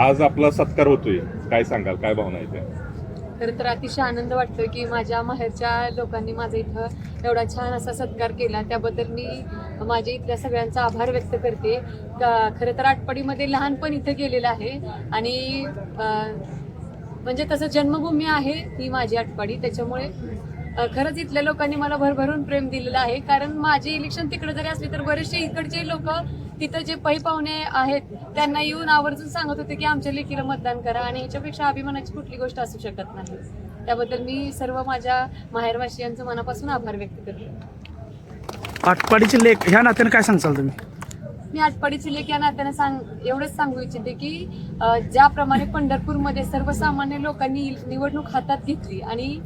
आज आपला सत्कार होतोय. काय सांगाल? काय भावना आहे त्या? खरं तर अतिशय आनंद वाटतोय की माझ्या माहेरच्या लोकांनी माझा इथं एवढा छान असा सत्कार केला. त्याबद्दल मी माझ्या इथल्या सगळ्यांचा आभार व्यक्त करते. खरं तर आटपाडीमध्ये लहानपण इथं गेलेलं आहे. आणि म्हणजे तसं जन्मभूमी आहे ही माझी आटपाडी. त्याच्यामुळे खरंच इथल्या लोकांनी मला भरभरून प्रेम दिलेलं आहे. कारण माझे इलेक्शन तिकडे जरी असले तर बरेचसे इकडचे लोक तिथं जे पै पाहुणे आहेत त्यांना येऊन आवर्जून सांगत होते की आमच्या लेकीला मतदान करा आणि ह्याच्यापेक्षा अभिमानाची कुठली गोष्ट असू शकत नाही. त्याबद्दल मी सर्व माझ्या माहेरवासियांचं मनापासून आभार व्यक्त करते. आटपाडीचे लेख ह्या नात्याने काय सांगचाल तुम्ही? मी आटपाडीची लेख या नात्याने सांग एवढंच सांगू इच्छिते की ज्याप्रमाणे पंढरपूरमध्ये सर्वसामान्य लोकांनी निवडणूक हातात घेतली आणि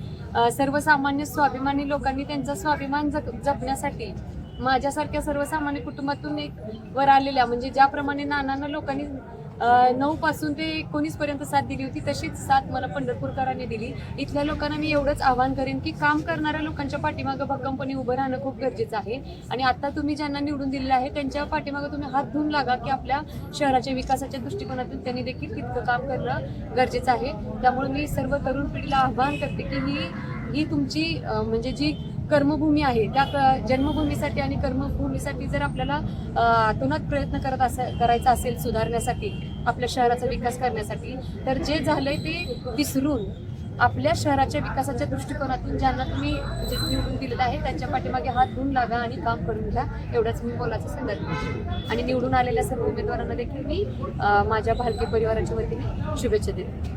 सर्वसामान्य स्वाभिमानी लोकांनी त्यांचा स्वाभिमान जप जपण्यासाठी माझ्यासारख्या सर्वसामान्य कुटुंबातून एक वर आलेल्या म्हणजे ज्याप्रमाणे नानांना लोकांनी नऊ पासून ते एकोणीस पर्यंत साथ दिली होती तशीच साथ मला पंढरपूरकरांनी दिली. इथल्या लोकांना मी एवढंच आवाहन करेन की काम करणाऱ्या लोकांच्या पाठीमागं भक्कमपणे उभं राहणं खूप गरजेचं आहे. आणि आता तुम्ही ज्यांना निवडून दिलेलं आहे त्यांच्या पाठीमागं तुम्ही हात धुवून लागा की आपल्या शहराच्या विकासाच्या दृष्टिकोनातून त्यांनी देखील तितकं काम करणं गरजेचं आहे. त्यामुळे मी सर्व तरुण पिढीला आवाहन करते की ही ही तुमची म्हणजे जी कर्मभूमी आहे. त्या क- जन्मभूमीसाठी आणि कर्मभूमीसाठी जर आपल्याला अं, आतोनात प्रयत्न करत असेल करायचा असेल सुधारण्यासाठी आपल्या शहराचा विकास करण्यासाठी तर जे झालंय ते विसरून आपल्या शहराच्या विकासाच्या दृष्टिकोनातून ज्यांना तुम्ही जे निवडून दिलेलं आहे त्यांच्या पाठीमागे हात धुवून लागा आणि काम करून घ्या एवढाच मी बोलायचा संदर्भ आणि निवडून आलेल्या सर्व उमेदवारांना देखील मी माझ्या भारतीय परिवाराच्या वतीने शुभेच्छा देते.